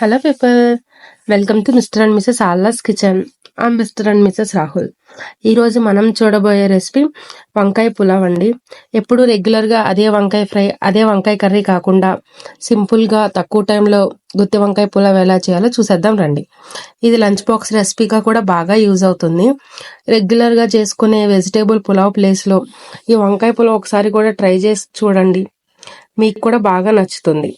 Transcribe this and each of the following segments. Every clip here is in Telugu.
Hello people welcome to mister and missus Alla's kitchen ఆ మిస్టర్ అండ్ మిసెస్ రాహుల్ ఈరోజు మనం చూడబోయే రెసిపీ వంకాయ పులావ్ అండి. ఎప్పుడు రెగ్యులర్గా అదే వంకాయ ఫ్రై అదే వంకాయ కర్రీ కాకుండా సింపుల్గా తక్కువ టైంలో గుత్తి వంకాయ పులావ్ ఎలా చేయాలో చూసేద్దాం రండి. ఇది లంచ్ బాక్స్ రెసిపీగా కూడా బాగా యూజ్ అవుతుంది. రెగ్యులర్గా చేసుకునే వెజిటేబుల్ పులావ్ ప్లేస్లో ఈ వంకాయ పులావ్ ఒకసారి కూడా ట్రై చేసి చూడండి. మీకు కూడా బాగా నచ్చుతుంది.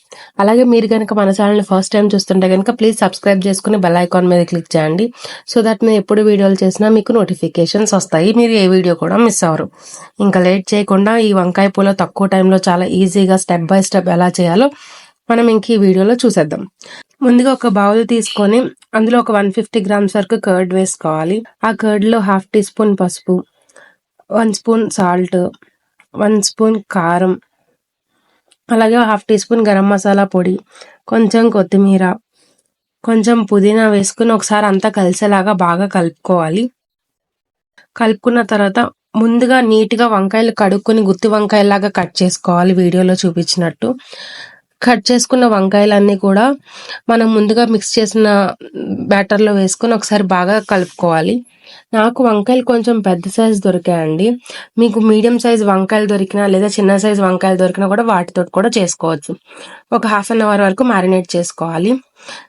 అలాగే మీరు కనుక మన ఛానల్ని ఫస్ట్ టైం చూస్తుంటే కనుక ప్లీజ్ సబ్స్క్రైబ్ చేసుకుని బెల్ ఐకాన్ మీద క్లిక్ చేయండి. సో దట్ నేను ఎప్పుడు వీడియోలు చేసినా మీకు నోటిఫికేషన్స్ వస్తాయి. మీరు ఏ వీడియో కూడా మిస్ అవ్వరు. ఇంకా లేట్ చేయకుండా ఈ వంకాయ పూల తక్కువ టైంలో చాలా ఈజీగా స్టెప్ బై స్టెప్ ఎలా చేయాలో మనం ఇంక ఈ వీడియోలో చూసేద్దాం. ముందుగా ఒక బౌల్ తీసుకొని అందులో ఒక వన్ ఫిఫ్టీ గ్రామ్స్ వరకు కర్డ్ వేసుకోవాలి. ఆ కర్డ్లో హాఫ్ టీ స్పూన్ పసుపు one spoon salt one spoon కారం అలాగే half teaspoon garam masala పొడి కొంచెం కొత్తిమీర కొంచెం పుదీనా వేసుకుని ఒకసారి అంతా కలిసేలాగా బాగా కలుపుకోవాలి. కలుపుకున్న తర్వాత ముందుగా నీట్గా వంకాయలు కడుక్కొని గుత్తి వంకాయలాగా కట్ చేసుకోవాలి వీడియోలో చూపించినట్టు. కట్ చేసుకున్న వంకాయలన్నీ కూడా మనం ముందుగా మిక్స్ చేసిన బ్యాటర్లో వేసుకొని ఒకసారి బాగా కలుపుకోవాలి. నాకు వంకాయలు కొంచెం పెద్ద సైజ్ దొరికాయండి. మీకు మీడియం సైజ్ వంకాయలు దొరికినా లేదా చిన్న సైజ్ వంకాయలు దొరికినా కూడా వాటితో కూడా చేసుకోవచ్చు. ఒక హాఫ్ అన్ అవర్ వరకు మ్యారినేట్ చేసుకోవాలి.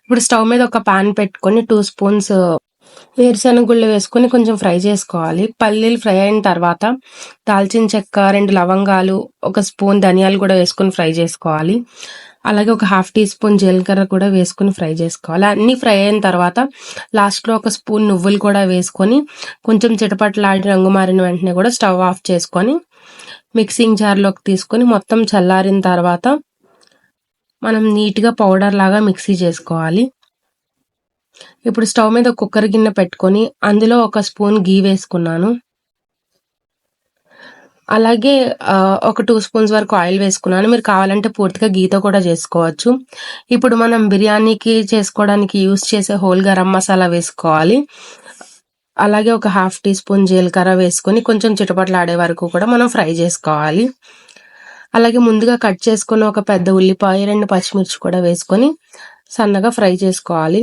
ఇప్పుడు స్టవ్ మీద ఒక పాన్ పెట్టుకొని టూ స్పూన్స్ వేరుశనగ గుళ్ళు వేసుకొని కొంచెం ఫ్రై చేసుకోవాలి. పల్లీలు ఫ్రై అయిన తర్వాత దాల్చిన చెక్క రెండు లవంగాలు ఒక స్పూన్ ధనియాలు కూడా వేసుకొని ఫ్రై చేసుకోవాలి. అలాగే ఒక హాఫ్ టీ స్పూన్ జీలకర్ర కూడా వేసుకొని ఫ్రై చేసుకోవాలి. అన్నీ ఫ్రై అయిన తర్వాత లాస్ట్లో ఒక స్పూన్ నువ్వులు కూడా వేసుకొని కొంచెం చిటపట్లాడి రంగు మారిన వెంటనే కూడా స్టవ్ ఆఫ్ చేసుకొని మిక్సింగ్ జార్లోకి తీసుకొని మొత్తం చల్లారిన తర్వాత మనం నీట్గా పౌడర్ లాగా మిక్సీ చేసుకోవాలి. ఇప్పుడు స్టవ్ మీద కుక్కర్ గిన్నె పెట్టుకొని అందులో ఒక స్పూన్ గీ వేసుకున్నాను. అలాగే ఒక టూ స్పూన్స్ వరకు ఆయిల్ వేసుకున్నాను. మీరు కావాలంటే పూర్తిగా గీతో కూడా చేసుకోవచ్చు. ఇప్పుడు మనం బిర్యానీకి చేసుకోవడానికి యూస్ చేసే హోల్ గరం మసాలా వేసుకోవాలి. అలాగే ఒక హాఫ్ టీ స్పూన్ జీలకర్ర వేసుకొని కొంచెం చిటపట్లాడే వరకు కూడా మనం ఫ్రై చేసుకోవాలి. అలాగే ముందుగా కట్ చేసుకున్న ఒక పెద్ద ఉల్లిపాయ రెండు పచ్చిమిర్చి కూడా వేసుకొని సన్నగా ఫ్రై చేసుకోవాలి.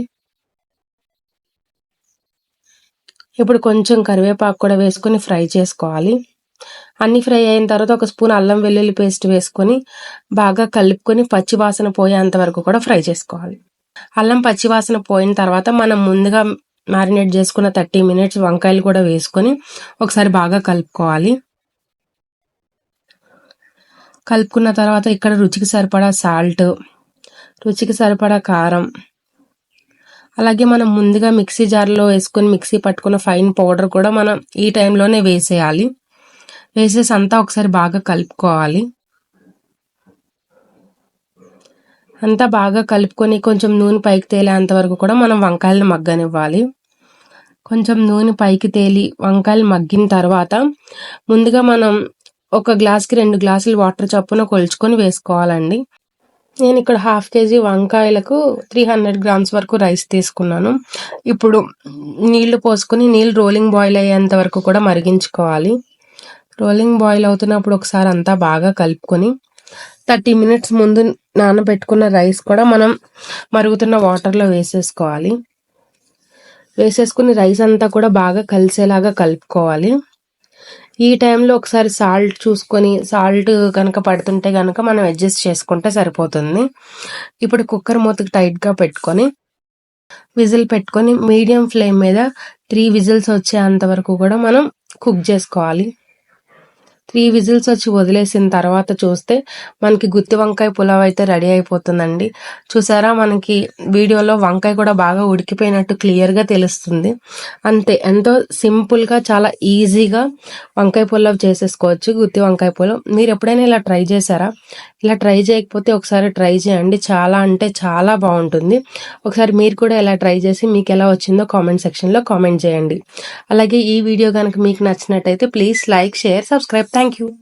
ఇప్పుడు కొంచెం కరివేపాకు కూడా వేసుకొని ఫ్రై చేసుకోవాలి. అన్ని ఫ్రై అయిన తర్వాత ఒక స్పూన్ అల్లం వెల్లుల్లి పేస్ట్ వేసుకొని బాగా కలుపుకొని పచ్చివాసన పోయేంత వరకు కూడా ఫ్రై చేసుకోవాలి. అల్లం పచ్చివాసన పోయిన తర్వాత మనం ముందుగా మ్యారినేట్ చేసుకున్న థర్టీ మినిట్స్ వంకాయలు కూడా వేసుకొని ఒకసారి బాగా కలుపుకోవాలి. కలుపుకున్న తర్వాత ఇక్కడ రుచికి సరిపడా సాల్ట్ రుచికి సరిపడా కారం అలాగే మనం ముందుగా మిక్సీ జార్లో వేసుకొని మిక్సీ పట్టుకున్న ఫైన్ పౌడర్ కూడా మనం ఈ టైంలోనే వేసేయాలి. వేసేసి అంతా ఒకసారి బాగా కలుపుకోవాలి. అంతా బాగా కలుపుకొని కొంచెం నూనె పైకి తేలేంత వరకు కూడా మనం వంకాయలను మగ్గనివ్వాలి. కొంచెం నూనె పైకి తేలి వంకాయలు మగ్గిన తర్వాత ముందుగా మనం ఒక గ్లాస్కి రెండు గ్లాసులు వాటర్ చప్పున కొలుచుకొని వేసుకోవాలండి. నేను ఇక్కడ హాఫ్ కేజీ వంకాయలకు త్రీ హండ్రెడ్ గ్రామ్స్ వరకు రైస్ తీసుకున్నాను. ఇప్పుడు నీళ్ళు పోసుకుని నీళ్ళు రోలింగ్ బాయిల్ అయ్యేంత వరకు కూడా మరిగించుకోవాలి. రోలింగ్ బాయిల్ అవుతున్నప్పుడు ఒకసారి అంతా బాగా కలుపుకొని థర్టీ మినిట్స్ ముందు నానబెట్టుకున్న రైస్ కూడా మనం మరుగుతున్న వాటర్లో వేసేసుకోవాలి. వేసేసుకుని రైస్ అంతా కూడా బాగా కలిసేలాగా కలుపుకోవాలి. ఈ టైంలో ఒకసారి సాల్ట్ చూసుకొని సాల్ట్ కనుక పడుతుంటే కనుక మనం అడ్జస్ట్ చేసుకుంటే సరిపోతుంది. ఇప్పుడు కుక్కర్ మూతకి టైట్గా పెట్టుకొని విజిల్ పెట్టుకొని మీడియం ఫ్లేమ్ మీద త్రీ విజిల్స్ వచ్చేంత వరకు కూడా మనం కుక్ చేసుకోవాలి. త్రీ విజిల్స్ వచ్చి వదిలేసిన తర్వాత చూస్తే మనకి గుత్తి వంకాయ పులావ్ అయితే రెడీ అయిపోతుందండి. చూసారా? మనకి వీడియోలో వంకాయ కూడా బాగా ఉడికిపోయినట్టు క్లియర్గా తెలుస్తుంది. అంతే ఎంతో సింపుల్గా చాలా ఈజీగా వంకాయ పులావ్ చేసేసుకోవచ్చు గుత్తి వంకాయ పులావ్. మీరు ఎప్పుడైనా ఇలా ట్రై చేశారా? ఇలా ట్రై చేయకపోతే ఒకసారి ట్రై చేయండి. చాలా అంటే చాలా బాగుంటుంది. ఒకసారి మీరు కూడా ఇలా ట్రై చేసి మీకు ఎలా వచ్చిందో కామెంట్ సెక్షన్లో కామెంట్ చేయండి. అలాగే ఈ వీడియో కనుక మీకు నచ్చినట్టయితే please like share subscribe. Thank you.